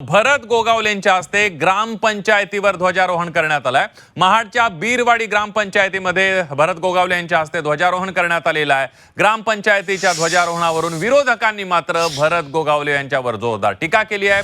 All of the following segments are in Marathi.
भरत गोगावलेंच्या हस्ते ग्रामपंचायतीवर ध्वजारोहण करण्यात आलंय. महाडच्या बीरवाडी ग्रामपंचायतीमध्ये भरत गोगावले यांच्या हस्ते ध्वजारोहण करण्यात आलेलं आहे. ग्रामपंचायतीच्या ध्वजारोहणावरून विरोधकांनी मात्र भरत गोगावले यांच्यावर जोरदार टीका केली आहे.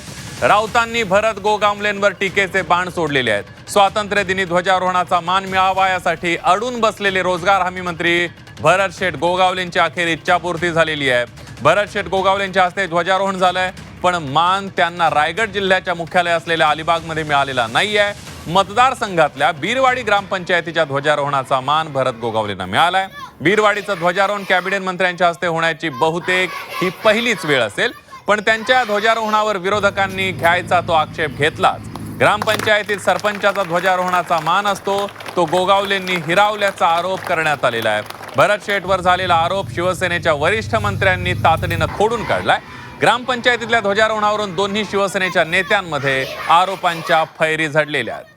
राऊतांनी भरत गोगावलेंवर टीकेचे बाण सोडलेले आहेत. स्वातंत्र्य दिनी ध्वजारोहणाचा मान मिळावा यासाठी अडून बसलेले रोजगार हमी मंत्री भरत शेठ गोगावलेंची अखेर इच्छापूर्ती झालेली आहे. भरत शेठ गोगावलेंच्या हस्ते ध्वजारोहण झालंय. पण मान त्यांना रायगड जिल्ह्याच्या मुख्यालय असलेल्या अलिबागमध्ये मिळालेला नाही आहे मतदारसंघातल्या बीरवाडी ग्रामपंचायतीच्या ध्वजारोहणाचा मान भरत गोगावलेंना मिळालाय. बीरवाडीचं ध्वजारोहण कॅबिनेट मंत्र्यांच्या हस्ते होण्याची बहुतेक ही पहिलीच वेळ असेल. पण त्यांच्या ध्वजारोहणावर विरोधकांनी घ्यायचा तो आक्षेप घेतलाच. ग्रामपंचायतीत सरपंचाचा ध्वजारोहणाचा मान असतो. तो गोगावलेंनी हिरावल्याचा आरोप करण्यात आलेला आहे. भरत शेठवर झालेला आरोप शिवसेनेच्या वरिष्ठ मंत्र्यांनी तातडीनं खोडून काढलाय. ग्रामपंचायतीतल्या ध्वजारोहणावरून दोन्ही शिवसेनेच्या नेत्यांमध्ये आरोपांच्या फैरी झडलेल्या आहेत.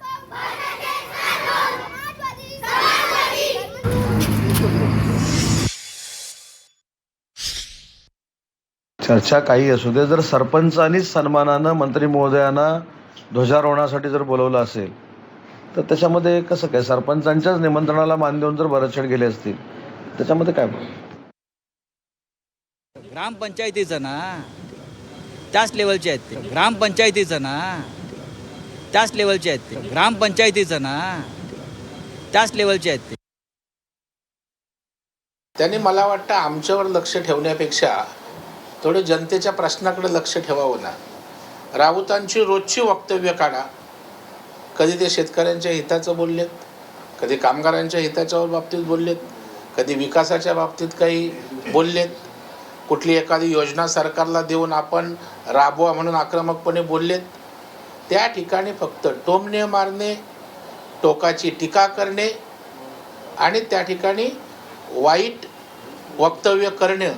चर्चा काही असू दे जर सरपंचानीच सन्मानानं मंत्री महोदयांना ध्वजारोहणासाठी जर बोलवलं असेल तर त्याच्यामध्ये कसं काय? सरपंचांच्याच निमंत्रणाला मान देऊन जर भरतशेठ गेले असतील त्याच्यामध्ये काय? ग्रामपंचायतीचं ना त्याच लेवलचे आहेत ते. ग्रामपंचायतीचं ना त्याच लेवलचे आहेत ते. ग्रामपंचायतीचं ना त्याच लेवलचे आहेत ते. त्यांनी मला वाटतं आमच्यावर लक्ष ठेवण्यापेक्षा थोडे जनतेच्या प्रश्नाकडे लक्ष ठेवावं ना. राऊतांची रोजची वक्तव्य काढा. कधी ते शेतकऱ्यांच्या हिताचं बोललेत कधी कामगारांच्या हिताच्या बाबतीत बोललेत कधी विकासाच्या बाबतीत काही बोललेत? कुठली एखादी योजना सरकारला देऊन आपण राबवा म्हणून आक्रमकपणे बोललेत? त्या ठिकाणी फक्त टोमणे मारणे टोकाची टीका करणे आणि त्या ठिकाणी वाईट वक्तव्य करणे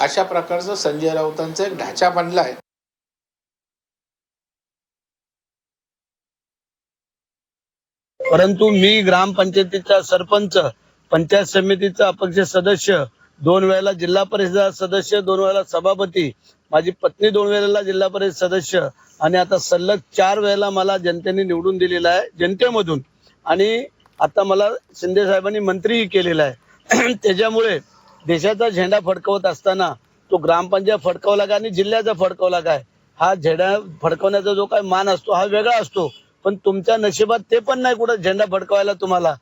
अशा प्रकारचं संजय राऊतांचा एक ढाचा बनला आहे. परंतु मी ग्रामपंचायतीचा सरपंच पंचायत समितीचा अपक्ष सदस्य दोन वेळेला जिल्हा परिषद सदस्य दोन वेळेला सभापती माझी पत्नी दोन वेळेला जिल्हा परिषद सदस्य आणि आता सलग चार वेळेला मला जनतेने निवडून दिलेला आहे जनतेमधून. आणि आता मला शिंदे साहेबांनी मंत्रीही केलेला आहे. त्याच्यामुळे देशाचा झेंडा फडकवत असताना तो ग्रामपंचायत फडकवला काय आणि जिल्ह्याचा फडकवला काय हा झेंडा फडकवण्याचा जो काय मान असतो हा वेगळा असतो. पण तुमच्या नशिबात ते पण नाही कुठं झेंडा फडकवायला तुम्हाला.